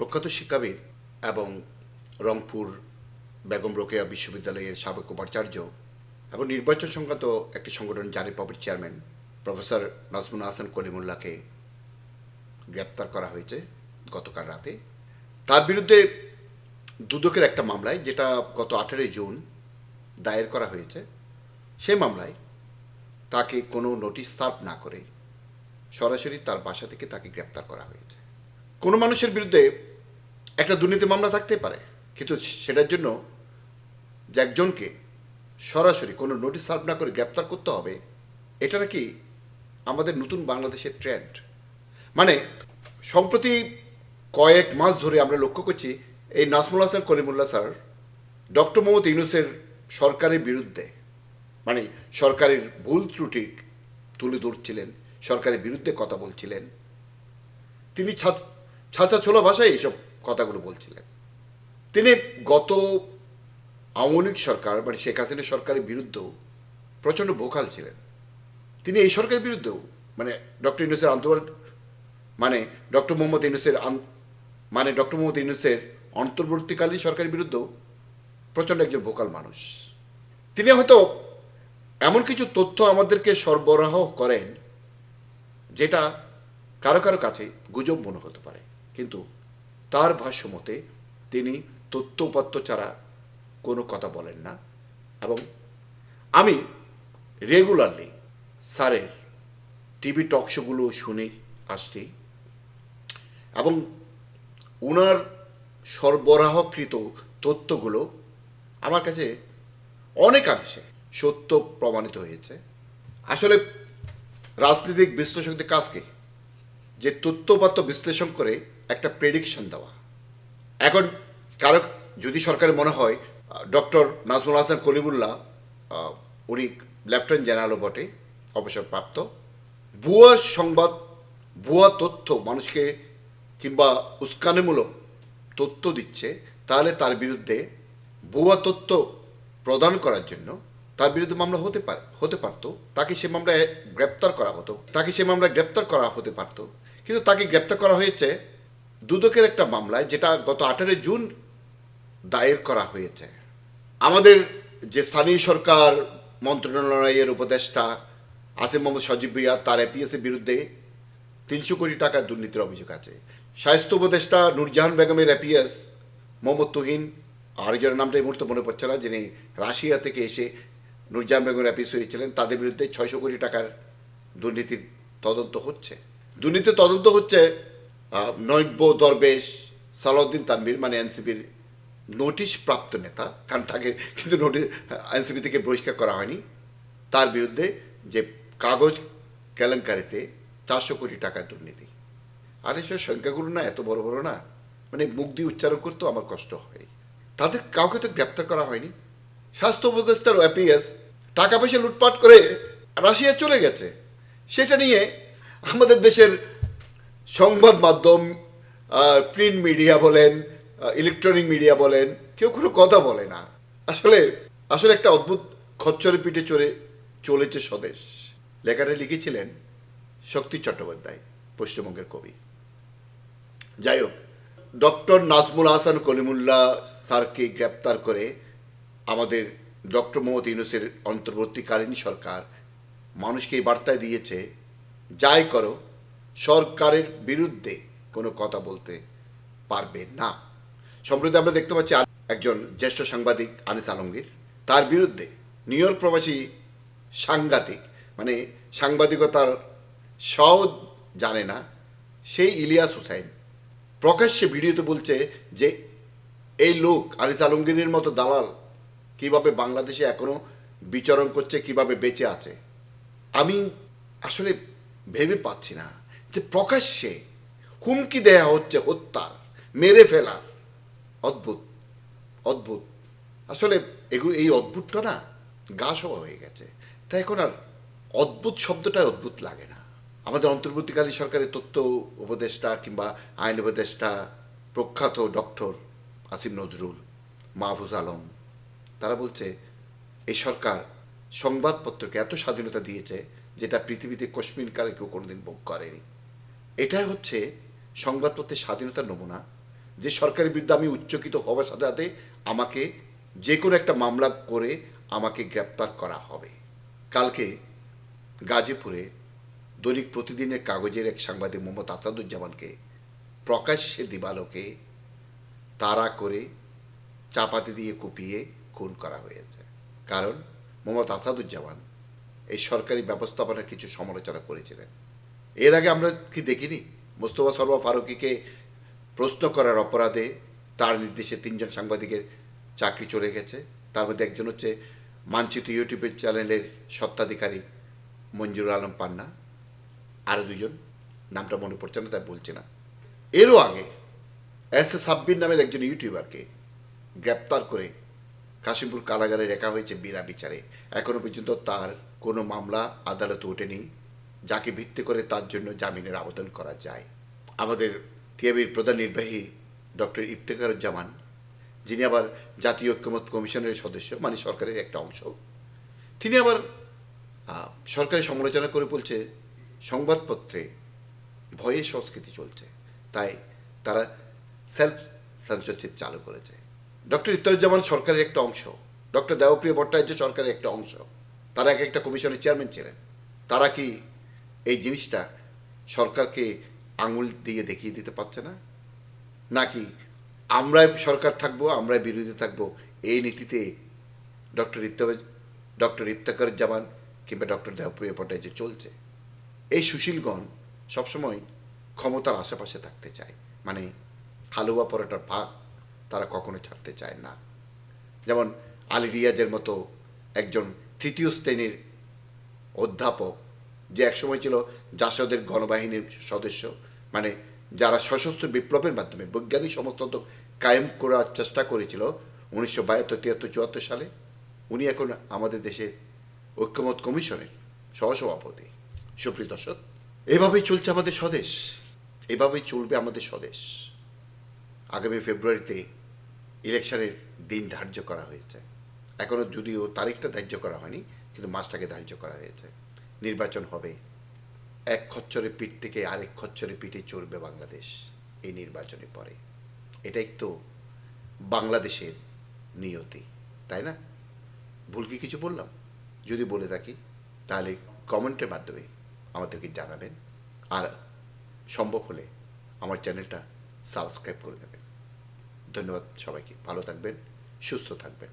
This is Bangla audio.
প্রখ্যাত শিক্ষাবিদ এবং রংপুর বেগম রোকেয়া বিশ্ববিদ্যালয়ের সাবেক উপাচার্য এবং নির্বাচন সংক্রান্ত একটি সংগঠন জারি পাবের চেয়ারম্যান প্রফেসর নাজমুল হাসান কলিমুল্লাহকে গ্রেপ্তার করা হয়েছে গতকাল রাতে। তার বিরুদ্ধে দুদকের একটা মামলায়, যেটা গত আঠেরোই জুন দায়ের করা হয়েছে, সেই মামলায় তাকে কোনো নোটিশ সার্ভ না করে সরাসরি তার বাসা থেকে তাকে গ্রেপ্তার করা হয়েছে। কোনো মানুষের বিরুদ্ধে একটা দুর্নীতি মামলা থাকতে পারে। কিন্তু সেটার জন্য যে একজনকে সরাসরি কোনো নোটিশ সার্ভ না করে গ্রেপ্তার করতে হবে, এটা নাকি আমাদের নতুন বাংলাদেশের ট্রেন্ড। মানে সম্প্রতি কয়েক মাস ধরে আমরা লক্ষ্য করছি এই নাজমুল হাসান কলিমুল্লাহ স্যার, ডক্টর মোহাম্মদ ইউনুসের সরকারের বিরুদ্ধে মানে সরকারের ভুল ত্রুটি তুলে ধরছিলেন, সরকারের বিরুদ্ধে কথা বলছিলেন। তিনি ছাঁচা ছোলা ভাষায় এইসব কথাগুলো বলছিলেন। তিনি গত আওয়ামী লীগ সরকার মানে শেখ হাসিনা সরকারের বিরুদ্ধেও প্রচণ্ড ভোকাল ছিলেন। তিনি এই সরকারের বিরুদ্ধেও মানে ডক্টর ইউনুসের আন্তর্জাতিক মানে ডক্টর মোহাম্মদ ইউনুসের মানে ডক্টর মোহাম্মদ ইউনুসের অন্তর্বর্তীকালীন সরকারের বিরুদ্ধেও প্রচণ্ড একজন ভোকাল মানুষ। তিনি হয়তো এমন কিছু তথ্য আমাদেরকে সরবরাহ করেন, যেটা কারও কারও কাছে গুজব মনে হতে পারে। কিন্তু তার ভাষ্য মতে, তিনি তথ্য উপাত্ত ছাড়া কোনো কথা বলেন না এবং আমি রেগুলারলি স্যারের টিভি টক শোগুলো শুনে আসছি এবং ওনার সরবরাহকৃত তথ্যগুলো আমার কাছে অনেকাংশে সত্য প্রমাণিত হয়েছে। আসলে রাজনৈতিক বিশ্লেষকদের কাজকে যে তথ্যপাত্য বিশ্লেষণ করে একটা প্রেডিকশন দেওয়া। এখন কারও যদি সরকারের মনে হয় ডক্টর নাজমুল হাসান কলিমুল্লাহ আহ, উনি লেফটেন্যান্ট জেনারেলও বটে অবসরপ্রাপ্ত। ভুয়া সংবাদ ভুয়া তথ্য মানুষকে কিংবা উস্কানিমূলক তথ্য দিচ্ছে তাহলে তার বিরুদ্ধে ভুয়া তথ্য প্রদান করার জন্য তার বিরুদ্ধে মামলা হতে পারে হতে পারতো। তাকে সে মামলায় গ্রেপ্তার করা হতো তাকে সে মামলায় গ্রেপ্তার করা হতে পারতো। কিন্তু তাকে গ্রেপ্তার করা হয়েছে দুদকের একটা মামলায় যেটা গত আঠারোই জুন দায়ের করা হয়েছে। আমাদের যে স্থানীয় সরকার, মন্ত্রণালয়ের উপদেষ্টা আসিম মোহাম্মদ সজীব ভুইয়া, তার এপিএসের বিরুদ্ধে তিনশো কোটি টাকার দুর্নীতির অভিযোগ আছে। স্বাস্থ্য উপদেষ্টা নূরজাহান বেগমের এপিএস মোহাম্মদ তুহিন, আরেকজনের নামটা এই মুহূর্তে মনে পড়ছে না, যিনি রাশিয়া থেকে এসে নুরজাহান বেগমের এপিএস হয়েছিলেন, তাদের বিরুদ্ধে ছয়শো কোটি টাকার দুর্নীতির তদন্ত হচ্ছে। দুর্নীতির তদন্ত হচ্ছে নৈব্য দরবেশ সালাউদ্দিন তানভীর মানে এনসিপির নোটিশ প্রাপ্ত নেতা, কারণ তাকে কিন্তু নোটিশ, এনসিপি থেকে বহিষ্কার করা হয়নি। তার বিরুদ্ধে যে কাগজ কেলেঙ্কারিতে চারশো কোটি টাকার দুর্নীতি। আর এসব সংখ্যাগুলো না, এত বড় বড় না। মানে মুখ দিয়ে উচ্চারণ করতেও আমার কষ্ট হয়। তাদের কাউকে তো গ্রেপ্তার করা হয়নি। স্বাস্থ্য উপদেষ্টার অ্যাপিএস টাকা পয়সা লুটপাট করে রাশিয়া চলে গেছে। সেটা নিয়ে আমাদের দেশের সংবাদ মাধ্যম প্রিন্ট মিডিয়া বলেন ইলেকট্রনিক মিডিয়া বলেন, কেউ কোনো কথা বলে না। আসলে আসলে একটা অদ্ভুত খচ্চরে পিঠে চড়ে চলেছে স্বদেশ। লেখাটা লিখেছিলেন শক্তি চট্টোপাধ্যায়, পশ্চিমবঙ্গের কবি। যাই হোক, ডক্টর নাজমুল হাসান কলিমুল্লাহ স্যারকে গ্রেপ্তার করে আমাদের ডক্টর মোহাম্মদ ইউনুসের অন্তর্বর্তীকালীন সরকার মানুষকে এই বার্তায় দিয়েছে, যাই করো সরকারের বিরুদ্ধে কোনো কথা বলতে পারবে না। সম্প্রতি আমরা দেখতে পাচ্ছি একজন জ্যেষ্ঠ সাংবাদিক আনিস আলমগীর, তার বিরুদ্ধে নিউ ইয়র্ক প্রবাসী সাংঘাতিক মানে সাংবাদিকতার সও জানে না, সেই ইলিয়াস হুসাইন প্রকাশ্যে ভিডিওতে বলছে যে এই লোক আনিস আলমগীরের মতো দালাল কীভাবে বাংলাদেশে এখনও বিচরণ করছে, কীভাবে বেঁচে আছে। আমি আসলে ভেবে পাচ্ছি না। যে প্রকাশ্যে হুমকি দেয়া হচ্ছে, হত্যার, মেরে ফেলার। অদ্ভুত অদ্ভুত। আসলে এগুলো, এই অদ্ভুতটা না গা সভা হয়ে গেছে। তাই এখন আর অদ্ভুত শব্দটা অদ্ভুত লাগে না। আমাদের অন্তর্বর্তীকালীন সরকারের তথ্য উপদেষ্টা কিংবা আইন উপদেষ্টা প্রখ্যাত ডক্টর আসিম নজরুল, মাহফুজ আলম, তারা বলছে, এই সরকার সংবাদপত্রকে এত স্বাধীনতা দিয়েছে যেটা পৃথিবীতে কশ্মিনকালে কেউ কোনোদিন ভোগ করেনি। এটাই হচ্ছে সংবাদপত্রের স্বাধীনতার নমুনা। যে সরকারের বিরুদ্ধে আমি উচ্চকিত হওয়ার সাথে সাথে আমাকে যে কোনো একটা মামলা করে আমাকে গ্রেপ্তার করা হবে। কালকে গাজীপুরে দৈনিক প্রতিদিনের কাগজের এক সাংবাদিক মোহাম্মদ আসাদুজ্জামানকে, প্রকাশ্যে দিবালোকে তাড়া করে চাপাতি দিয়ে কুপিয়ে খুন করা হয়েছে। কারণ মোহাম্মদ আসাদুজ্জামান এই সরকারি ব্যবস্থাপনার কিছু সমালোচনা করেছিলেন। এর আগে আমরা কি দেখিনি? মোস্তফা সরওয়া ফারুকিকে প্রশ্ন করার অপরাধে তার নির্দেশে তিনজন সাংবাদিকের চাকরি চলে গেছে। তার মধ্যে একজন হচ্ছে মানচিত্র ইউটিউবের চ্যানেলের সত্ত্বাধিকারী মঞ্জুর আলম পান্না। আরও দুজন, নামটা মনে পড়ছে না, তাই বলছে না। এরও আগে এস এ সাব্বির নামের একজন ইউটিউবারকে গ্রেপ্তার করে কাশিমপুর কারাগারে রেখা হয়েছে বিনা বিচারে। এখনও পর্যন্ত তার কোনো মামলা আদালতে ওঠেনি। যাকে ভিত্তি করে তার জন্য জামিনের আবেদন করা যায়। আমাদের টিআবির প্রধান নির্বাহী ডক্টর ইফতেখারুজ্জামান যিনি আবার জাতীয় ঐক্যমত কমিশনের সদস্য মানে সরকারের একটা অংশ তিনি আবার আহ, সরকারি সমালোচনা করে বলছে সংবাদপত্রে ভয়ে সংস্কৃতি চলছে তাই তারা সেলফ সেন্সরশিপ চালু করেছে। ডক্টর ইফতারুজ্জামান সরকারের একটা অংশ ডক্টর দেবপ্রিয় ভট্টাচার্য সরকারের একটা অংশ তারা এক একটা কমিশনের চেয়ারম্যান ছিলেন। তারা কি এই জিনিসটা সরকারকে আঙুল দিয়ে দেখিয়ে দিতে পারছে না। নাকি আমরাই সরকার থাকব, আমরাই বিরোধী থাকব, এই নীতিতে ডক্টর ইফতার ডক্টর ইফতাকারুজ্জামান কিংবা ডক্টর দেবপ্রিয় ভট্টাচার্য চলছে। এই সুশীলগণ সবসময় ক্ষমতার আশেপাশে থাকতে চায়। মানে হালুয়া পরোটার ভাগ তারা কখনো ছাড়তে চায় না। যেমন আলী রিয়াজের মতো একজন তৃতীয় শ্রেণির অধ্যাপক যে একসময় ছিল জাসদের গণবাহিনীর সদস্য মানে যারা সশস্ত্র বিপ্লবের মাধ্যমে বৈজ্ঞানিক সমস্তন্ত কায়েম করার চেষ্টা করেছিল উনিশশো বাহাত্তর, তিয়াত্তর, চুয়াত্তর সালে, উনি এখন আমাদের দেশের ঐক্যমত কমিশনের সহসভাপতি। সুপ্রিয় দর্শক, এভাবেই চলছে আমাদের স্বদেশ। এভাবেই চলবে আমাদের স্বদেশ। আগামী ফেব্রুয়ারিতে ইলেকশনের দিন ধার্য করা হয়েছে। এখনও যদিও তারিখটা ধার্য করা হয়নি, কিন্তু মাসটাকে ধার্য করা হয়েছে। নির্বাচন হবে। এক খচ্চরে পিঠ থেকে আরেক খচ্চরে পিঠে চড়বে বাংলাদেশ এই নির্বাচনের পরে। এটাই তো বাংলাদেশের নিয়তি, তাই না? ভুল কি কিছু বললাম? যদি বলে থাকি, তাহলে কমেন্টের মাধ্যমে আমাদেরকে জানাবেন। আর সম্ভব হলে আমার চ্যানেলটা সাবস্ক্রাইব করে দেবেন। ধন্যবাদ সবাইকে। ভালো থাকবেন, সুস্থ থাকবেন।